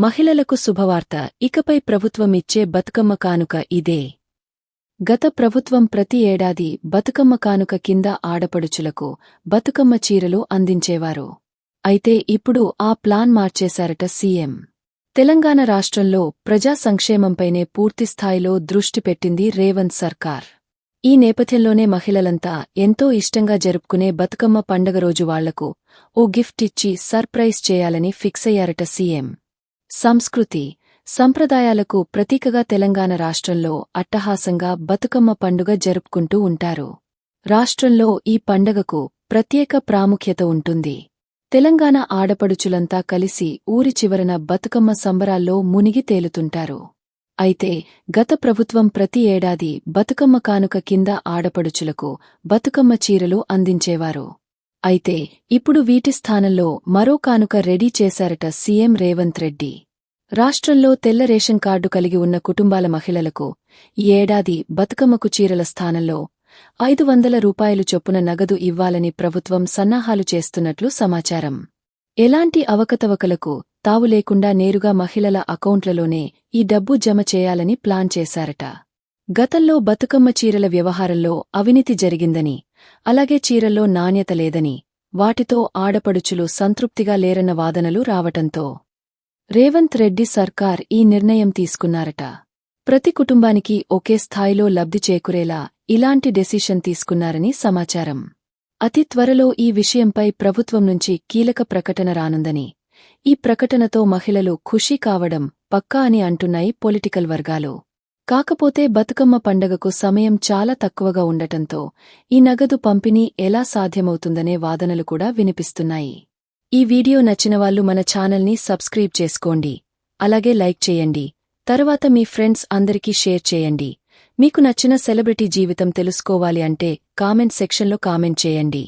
మహిళలకు శుభవార్త. ఇకపై ప్రభుత్వం ఇచ్చే బతుకమ్మ కానుక ఇదే. గత ప్రభుత్వం ప్రతి ఏడాది బతుకమ్మ కానుక కింద ఆడపడుచులకు బతుకమ్మ చీరలు అందించేవారు. అయితే ఇప్పుడు ఆ ప్లాన్ మార్చేశారట సీఎం. తెలంగాణ రాష్ట్రంలో ప్రజా సంక్షేమంపైనే పూర్తిస్థాయిలో దృష్టి పెట్టింది రేవంత్ సర్కార్. ఈ నేపథ్యంలోనే మహిళలంతా ఎంతో ఇష్టంగా జరుపుకునే బతుకమ్మ పండగ రోజు వాళ్ళకు ఓ గిఫ్ట్ ఇచ్చి సర్ప్రైజ్ చేయాలని ఫిక్సయ్యారట సీఎం. సంస్కృతి సంప్రదాయాలకు ప్రతీకగా తెలంగాణ రాష్ట్రంలో అట్టహాసంగా బతుకమ్మ పండుగ జరుపుకుంటూ ఉంటారు. రాష్ట్రంలో ఈ పండగకు ప్రత్యేక ప్రాముఖ్యత ఉంటుంది. తెలంగాణ ఆడపడుచులంతా కలిసి ఊరి చివరన బతుకమ్మ సంబరాల్లో మునిగి తేలుతుంటారు. అయితే గత ప్రభుత్వం ప్రతి ఏడాది బతుకమ్మ కానుక కింద ఆడపడుచులకు బతుకమ్మ చీరలు అందించేవారు. అయితే ఇప్పుడు వీటి స్థానంలో మరో కానుక రెడీ చేశారట సీఎం రేవంత్ రెడ్డి. రాష్ట్రంలో తెల్ల రేషన్ కార్డు కలిగి ఉన్న కుటుంబాల మహిళలకు ఈ ఏడాది బతుకమ్మకు చీరల స్థానంలో ఐదు వందల రూపాయలు చొప్పున నగదు ఇవ్వాలని ప్రభుత్వం సన్నాహాలు చేస్తున్నట్లు సమాచారం. ఎలాంటి అవకతవకలకు తావు లేకుండా నేరుగా మహిళల అకౌంట్లలోనే ఈ డబ్బు జమ చేయాలని ప్లాన్ చేశారట. గతంలో బతుకమ్మ చీరల వ్యవహారంలో అవినీతి జరిగిందని అలాగే చీరల్లో నాణ్యత లేదని వాటితో ఆడపడుచులు సంతృప్తిగా లేరన్న వాదనలు రావటంతో రేవంత్ రెడ్డి సర్కార్ ఈ నిర్ణయం తీసుకున్నారట. ప్రతి కుటుంబానికి ఒకే స్థాయిలో లబ్ధి చేకూరేలా ఇలాంటి డెసిషన్ తీసుకున్నారని సమాచారం. అతి త్వరలో ఈ విషయంపై ప్రభుత్వం నుంచి కీలక ప్రకటన రానుందని ఈ ప్రకటనతో మహిళలు ఖుషీ కావడం పక్కా అని అంటున్నాయి పొలిటికల్ వర్గాలు. కాకపోతే బతుకమ్మ పండగకు సమయం చాలా తక్కువగా ఉండటంతో ఈ నగదు పంపిణీ ఎలా సాధ్యమవుతుందనే వాదనలు కూడా వినిపిస్తున్నాయి. ఈ వీడియో నచ్చినవాళ్ళు మన ఛానల్ని సబ్స్క్రైబ్ చేసుకోండి. అలాగే లైక్ చేయండి. తర్వాత మీ ఫ్రెండ్స్ అందరికీ షేర్ చేయండి. మీకు నచ్చిన సెలబ్రిటీ జీవితం తెలుసుకోవాలి అంటే కామెంట్ సెక్షన్లో కామెంట్ చేయండి.